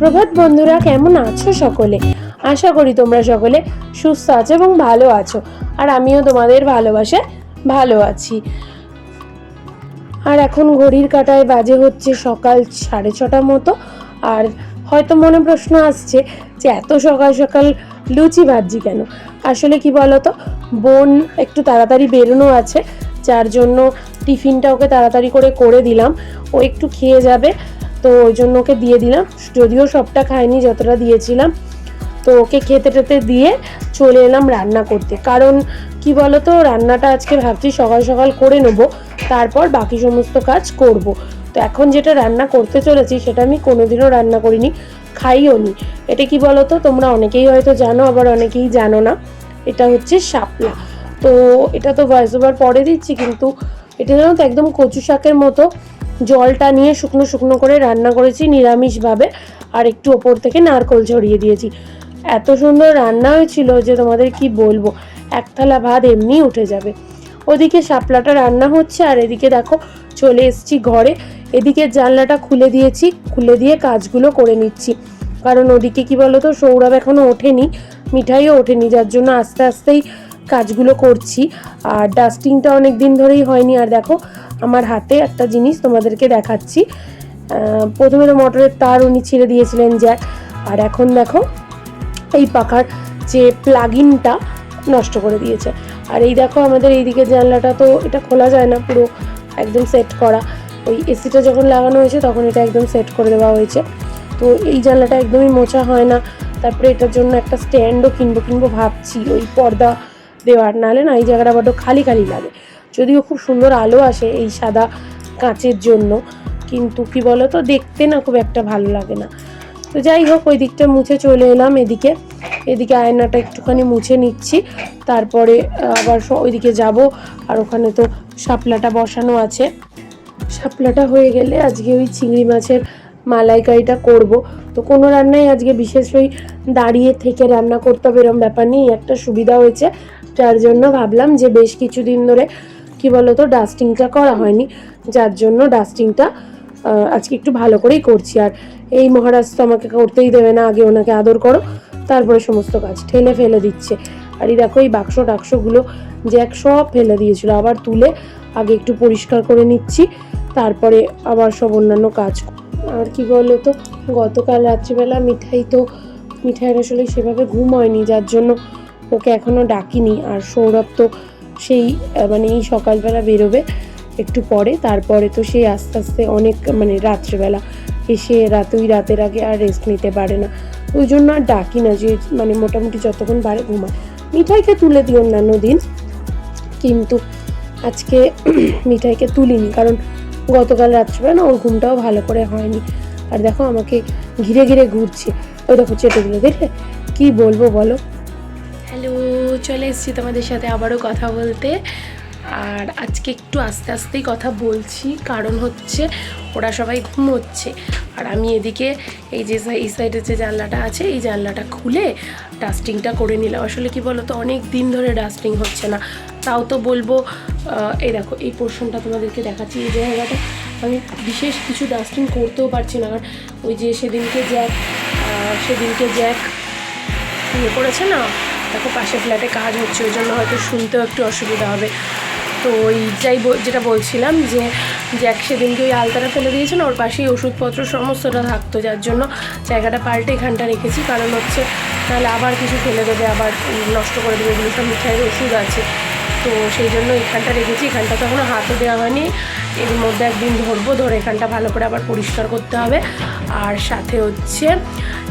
সুপ্রভাত বন্ধুরা, কেমন আছো সকলে? আশা করি তোমরা সকলে সুস্থ আছো এবং ভালো আছো। আর আমিও তোমাদের ভালোবাসায় ভালো আছি। আর এখন ঘড়ির কাটায় বাজে হচ্ছে সকাল সাড়ে ছটার মতো। আর হয়তো মনে প্রশ্ন আসছে যে এত সকাল সকাল লুচি ভাবছি কেন? আসলে কি বলতো? বোন একটু তাড়াতাড়ি বেরোনো আছে, যার জন্য টিফিনটা ওকে তাড়াতাড়ি করে করে দিলাম। ও একটু খেয়ে যাবে। তো ওই জন্য ওকে দিয়ে দিলাম। যদিও সবটা খায়নি যতটা দিয়েছিলাম। তো ওকে খেতে টেতে দিয়ে চলে এলাম রান্না করতে। কারণ কি বলতো, রান্নাটা আজকে ভাবছি সকাল সকাল করে নেব, তারপর বাকি সমস্ত কাজ করব। তো এখন যেটা রান্না করতে চলেছি, সেটা আমি কোনোদিনও রান্না করিনি, খাইও নি। এটা কি বলতো, তোমরা অনেকেই হয়তো জানো, আবার অনেকেই জানো না। এটা হচ্ছে শাপলা। তো এটা তো ভয়েস ওভার পরে দিচ্ছি, কিন্তু এটা জানো তো একদম কচু শাকের মতো। জলটা নিয়ে শুকনো শুকনো করে রান্না করেছি, নিরামিষভাবে। আর একটু ওপর থেকে নারকোল ছড়িয়ে দিয়েছি। এত সুন্দর রান্না হয়েছিল যে তোমাদের কি বলব? এক থালা ভাত এমনি উঠে যাবে। ওদিকে শাপলাটা রান্না হচ্ছে, আর এদিকে দেখো চলে এসেছি ঘরে। এদিকে জানলাটা খুলে দিয়েছি, খুলে দিয়ে কাজগুলো করে নিচ্ছি। কারণ ওদিকে কি বলতো, সৌরভ এখনও ওঠেনি, মিঠাইও ওঠেনি, যার জন্য আস্তে আস্তেই কাজগুলো করছি। আর ডাস্টিংটা অনেক দিন ধরেই হয়নি। আর দেখো আমার হাতে একটা জিনিস তোমাদেরকে দেখাচ্ছি। প্রথমে তো মোটরের তার উনি ছিঁড়ে দিয়েছিলেন জ্যাক আর এখন দেখো, এই পাখার যে প্লাগিনটা নষ্ট করে দিয়েছে। আর এই দেখো আমাদের এইদিকে জানলাটা তো এটা খোলা যায় না, পুরো একদম সেট করা। ওই এসিটা যখন লাগানো হয়েছে তখন এটা একদম সেট করে দেওয়া হয়েছে। তো এই জানলাটা একদমই মোছা হয় না, তারপরে এটার জন্য একটা স্ট্যান্ডও কিনবো কিনবো ভাবছি, ওই পর্দা দেওয়ার। নাহলে না এই জায়গাটা বড্ড খালি খালি লাগে। যদিও খুব সুন্দর আলো আসে এই সাদা কাঁচের জন্য, কিন্তু কি বলতো, দেখতে না খুব একটা ভালো লাগে না। তো যাই হোক, ওই দিকটা মুছে চলে এলাম এদিকে। এদিকে আয়নাটা একটুখানি মুছে নিচ্ছি, তারপরে আবার ওইদিকে যাব, আর ওখানে তো শাপলাটা বসানো আছে। শাপলাটা হয়ে গেলে আজকে ওই চিংড়ি মাছের মালাইকারিটা করব। তো কোনো রান্নাই আজকে বিশেষ ওই দাঁড়িয়ে থেকে রান্না করতে হবে এরম ব্যাপার নেই, একটা সুবিধা হয়েছে। যার জন্য ভাবলাম যে বেশ কিছুদিন ধরে কি বলতো ডাস্টিংটা করা হয়নি। যার জন্য ডাস্টিংটা আজকে একটু ভালো করেই করছি। আর এই মহারাজ তো আমাকে করতেই দেবে না, আগে ওনাকে আদর করো, তারপরে সমস্ত কাজ ঠেলে ফেলে দিচ্ছে। আর এই দেখো, এই বাক্স টাক্সগুলো জ্যাক সব ফেলে দিয়েছিল। আবার তুলে আগে একটু পরিষ্কার করে নিচ্ছি, তারপরে আবার সব অন্যান্য কাজ। আর কি বলো তো গতকাল রাত্রিবেলা মিঠাই তো, মিঠাইয়ের আসলে সেভাবে ঘুম হয়নি, যার জন্য ওকে এখনও ডাকিনি। আর সৌরভ তো সেই মানে এই সকালবেলা বেরোবে একটু পরে, তারপরে তো সেই আস্তে আস্তে অনেক মানে রাত্রেবেলা এসে রাত, ওই রাতের আগে আর রেস্ট নিতে পারে না। ওই জন্য আর ডাকি না যে মানে মোটামুটি যতক্ষণ পারে ঘুমায়। মিঠাইকে তুলে দিই অন্যান্য দিন, কিন্তু আজকে মিঠাইকে তুলিনি, কারণ গতকাল রাত্রিবেলা না ওর ঘুমটাও ভালো করে হয়নি। আর দেখো আমাকে ঘিরে ঘিরে ঘুরছে। ওই দেখো চেটে দিল দেখলে? কি বলব বলো? চলে এসেছি তোমাদের সাথে আবারও কথা বলতে। আর আজকে একটু আস্তে আস্তেই কথা বলছি, কারণ হচ্ছে ওরা সবাই ঘুমোচ্ছে। আর আমি এদিকে এই যে এই সাইডে যে জানলাটা আছে, এই জানলাটা খুলে ডাস্টিংটা করে নিলাম। আসলে কি বলো তো অনেক দিন ধরে ডাস্টিং হচ্ছে না। তাও তো বলব এই দেখো, এই পোর্শনটা তোমাদেরকে দেখাচ্ছি। এই জায়গাটা আমি বিশেষ কিছু ডাস্টিং করতেও পারছি না। কারণ ওই যে সেদিনকে জ্যাক সেদিনকে জ্যাক ইয়ে করেছে না? দেখো পাশে ফ্ল্যাটে কাজ হচ্ছে, ওই জন্য হয়তো শুনতেও একটু অসুবিধা হবে। তো ওই যাই যেটা বলছিলাম যে যে এক সেদিনকে ওই আলতাটা ফেলে দিয়েছে না, ওর পাশেই ওষুধপত্র সমস্তটা থাকতো, যার জন্য জায়গাটা পাল্টে এখানটা রেখেছি। কারণ হচ্ছে, তাহলে আবার কিছু ফেলে দেবে, আবার নষ্ট করে দেবে, এগুলো সব মিঠাইয়ের ওষুধ আছে। তো সেই জন্য এখানটা রেখেছি, এখানটা তো এখনও হাতও দেওয়া হয়নি। এর মধ্যে একদিন ধরবো, ধরে এখানটা ভালো করে আবার পরিষ্কার করতে হবে। আর সাথে হচ্ছে,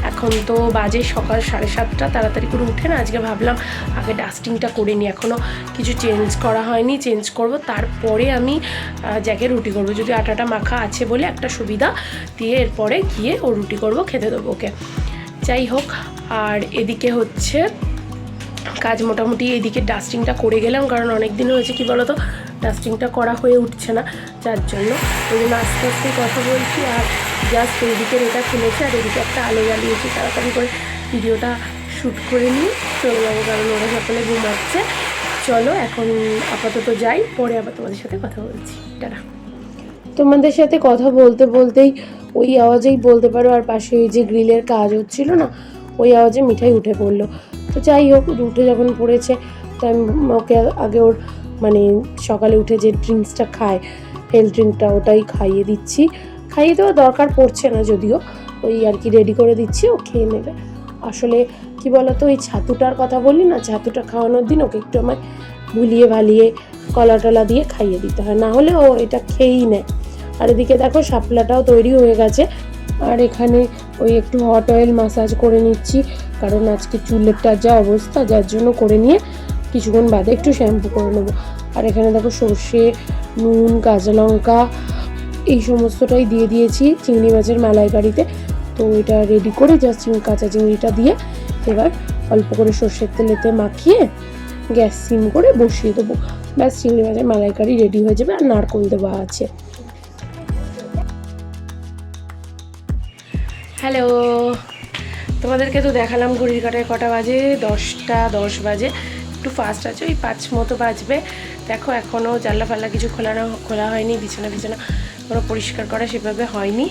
এখন তো বাজে সকাল সাড়ে সাতটা, তাড়াতাড়ি করে উঠে না, আজকে ভাবলাম আগে ডাস্টিংটা করে নিই। এখনও কিছু চেঞ্জ করা হয়নি চেঞ্জ করব। তারপরে আমি জ্যাকে রুটি করব, যদি আটাটা মাখা আছে বলে একটা সুবিধা, দিয়ে এরপরে গিয়ে ও রুটি করব, খেতে দেবো ওকে। যাই হোক, আর এদিকে হচ্ছে, কাজ মোটামুটি এদিকে ডাস্টিংটা করে গেলাম, কারণ অনেক দিন হয়েছে, কি বলতো ডাস্টিংটা করা হয়ে উঠছে না যার জন্য। ওই জন্য আস্তে আস্তে কথা বলছি আর জাস্ট এইদিকের এটা খুলেছে আর এদিকে একটা আলো জ্বালিয়েছি। তাড়াতাড়ি করে ভিডিওটা শ্যুট করে নিই। চলে যাব কারণ ওরা সকলে ঘুমাচ্ছে। চলো এখন আপাতত যাই, পরে আবার তোমাদের সাথে কথা বলছি। টাটা। তোমাদের সাথে কথা বলতে বলতেই ওই আওয়াজেই বলতে পারো আর পাশে ওই যে গ্রিলের কাজ হচ্ছিল না, ওই আওয়াজে মিঠাই উঠে পড়ল। তো যাই হোক, উঠে যখন পড়েছে, তো আমি ওকে আগে ওর মানে সকালে উঠে যে ড্রিঙ্কসটা খায় হেলথ ড্রিঙ্কটা ওটাই খাইয়ে দিচ্ছি। খাইয়ে দেওয়া দরকার পড়ছে না যদিও, ওই আর কি রেডি করে দিচ্ছি, ও খেয়ে নেবে। আসলে কি বলতো ওই ছাতুটার কথা বললি না, ছাতুটা খাওয়ানোর দিন ওকে একটু আমায় ভুলিয়ে ভালিয়ে কলা টলা দিয়ে খাইয়ে দিতে হয়, না হলে ও এটা খেয়েই নেয়। আর এদিকে দেখো শাপলাটাও তৈরি হয়ে গেছে। আর এখানে ওই একটু হট অয়েল মাসাজ করে নিচ্ছি, কারণ আজকে চুলেরটার যা অবস্থা, যার জন্য করে নিয়ে কিছুক্ষণ বাদে একটু শ্যাম্পু করে নেব। আর এখানে দেখো সর্ষে, নুন, কাঁচা লঙ্কা, এই সমস্তটাই দিয়ে দিয়েছি চিংড়ি মাছের মালাইকারিতে। তো এটা রেডি করে জাস্ট কাঁচা চিংড়িটা দিয়ে এবার অল্প করে সর্ষের তেলেতে মাখিয়ে গ্যাস সিম করে বসিয়ে দেবো। ব্যাস, চিংড়ি মাছের মালাইকারি রেডি হয়ে যাবে আর নারকোল দেওয়া আছে। হ্যালো তোমাদেরকে তো দেখালাম ঘড়ির কাটায় কটা বাজে? দশটা দশ বাজে। একটু ফাস্ট আছে ওই পাঁচ মতো বাজবে। দেখো এখনও জানলা ফাল্লা কিছু খোলা না, খোলা হয়নি, বিছানা বিছানা কোনো পরিষ্কার করা সেভাবে হয়নি।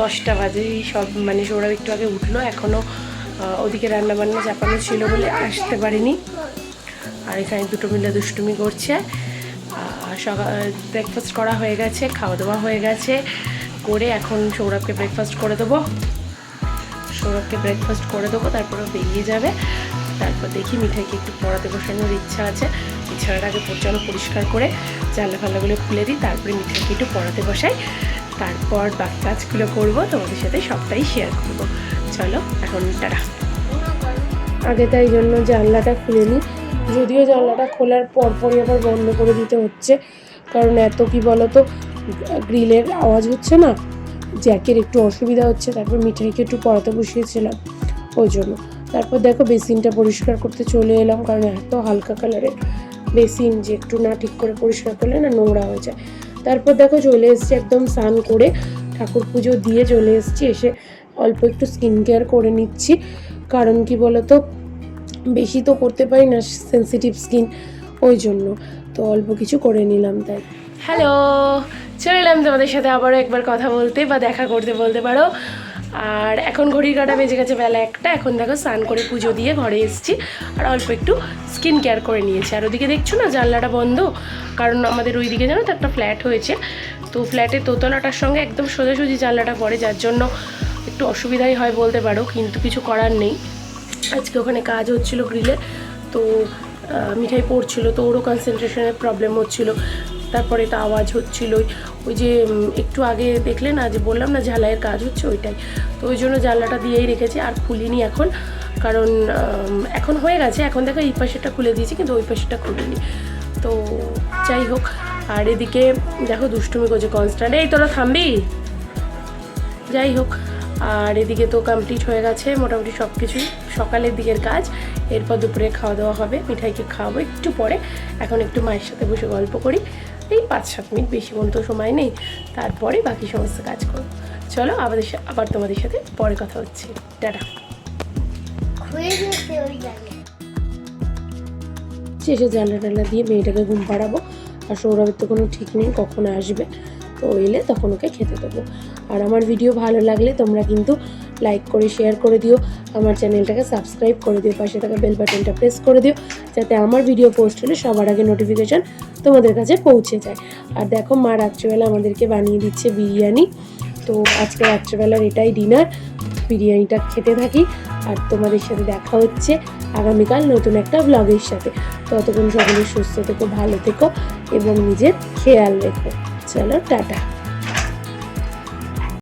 দশটা বাজে সব মানে সৌরভ একটু আগে উঠল এখনও ওদিকে রান্না বান্না চাপানো ছিল বলে আসতে পারিনি। আর এখানে দুটো মিলে দুষ্টুমি করছে। আর সকাল ব্রেকফাস্ট করা হয়ে গেছে, খাওয়া দাওয়া হয়ে গেছে। করে এখন সৌরভকে ব্রেকফাস্ট করে দেবো। সৌরভকে ব্রেকফাস্ট করে দেবো, তারপরে বেরিয়ে যাবে। তারপর দেখি মিঠাইকে একটু পড়াতে বসানোর ইচ্ছা আছে। বিছানার আগে যেন পরিষ্কার করে জানলা ফাল্লাগুলো খুলে দিই, তারপরে মিঠাইকে একটু পড়াতে বসাই। তারপর বাকি কাজগুলো করব, তোমাদের সাথে সবটাই শেয়ার করব। চলো, এখন টাটা। আগে তাই জন্য জানলাটা খুলে নিই। যদিও জানলাটা খোলার পরপরই আবার বন্ধ করে দিতে হচ্ছে। কারণ এত কি বলতো, গ্রিলের আওয়াজ হচ্ছে না? জ্যাকের একটু অসুবিধা হচ্ছে, তারপর মিঠাইকে একটু পড়াতে বসিয়েছিলাম। ওই জন্য। তারপর দেখো বেসিনটা পরিষ্কার করতে চলে এলাম, কারণ এত হালকা কালারের বেসিন যে একটু না ঠিক করে পরিষ্কার করলে না নোংরা হয়ে যায়। তারপর দেখো চলে এসছি একদম স্নান করে, ঠাকুর পুজো দিয়ে চলে এসছি, এসে অল্প একটু স্কিন কেয়ার করে নিচ্ছি। কারণ কি বলতো, বেশি তো করতে পারি না সেন্সিটিভ স্কিন, ওই জন্য তো অল্প কিছু করে নিলাম তাই। হ্যালো চলে এলাম তোমাদের সাথে আবারও একবার কথা বলতে বা দেখা করতে বলতে পারো। আর এখন ঘড়ির কাটা বেজে গেছে বেলা একটা। এখন দেখো স্নান করে পুজো দিয়ে ঘরে এসেছি। আর অল্প একটু স্কিন কেয়ার করে নিয়েছি। আর ওদিকে দেখছ না, জানলাটা বন্ধ। কারণ আমাদের ওই দিকে জানো তো একটা ফ্ল্যাট হয়েছে। তো ফ্ল্যাটের দোতলাটার সঙ্গে একদম সোজাসুজি জানলাটা পড়ে। যার জন্য একটু অসুবিধাই হয় বলতে পারো, কিন্তু কিছু করার নেই। আজকে ওখানে কাজ হচ্ছিল গ্রিলে। তো মিঠাই পড়ছিল। তো ওরও কনসেন্ট্রেশনের প্রবলেম হচ্ছিল। তারপরে তো আওয়াজ হচ্ছিল ওই যে একটু আগে দেখলে না, যে বললাম না ঝালাইয়ের কাজ হচ্ছে ওইটাই। তো ওই জন্য জানলাটা দিয়েই রেখেছি, আর খুলিনি এখন। কারণ এখন হয়ে গেছে, এখন দেখো এই পাশেরটা খুলে দিয়েছি, কিন্তু ওই পাশেরটা খুলিনি। তো যাই হোক, আর এদিকে দেখো দুষ্টুমি করছে কনস্ট্যান্ট এই তোরা থামবি? যাই হোক, আর এদিকে তো কমপ্লিট হয়ে গেছে মোটামুটি সব কিছুই সকালের দিকের কাজ, এরপর দুপুরে খাওয়া দাওয়া হবে, মিঠাইকে খাওয়াবো একটু পরে। এখন একটু মায়ের সাথে বসে গল্প করি। এই পাঁচ সাত মিনিট বেশি তো সময় নেই তারপরে বাকি সমস্ত কাজ করব। চলো আমাদের আবার তোমাদের সাথে পরে কথা হচ্ছে। টাটা। শেষে জানলা টানলা দিয়ে মেয়েটাকে ঘুম পাড়াবো। আর সৌরভের তো কোনো ঠিক নেই কখন আসবে। তো এলে তখন ওকে খেতে দেবো। আর আমার ভিডিও ভালো লাগলে তোমরা কিন্তু লাইক করে শেয়ার করে দিও। আমার চ্যানেলটাকে সাবস্ক্রাইব করে দিও। পাশে থাকা বেল বাটনটা প্রেস করে দিও, যাতে আমার ভিডিও পোস্ট হলে সবার আগে নোটিফিকেশান তোমাদের কাছে পৌঁছে যায়। আর দেখো, মা রাত্রেবেলা আমাদেরকে বানিয়ে দিচ্ছে বিরিয়ানি। তো আজকে রাত্রেবেলার এটাই ডিনার বিরিয়ানিটা খেতে থাকি। আর তোমাদের সাথে দেখা হচ্ছে আগামীকাল নতুন একটা ব্লগের সাথে। ততক্ষণ সকলে সুস্থ থেকো, ভালো থেকো এবং নিজের খেয়াল রেখো। চলো, টাটা।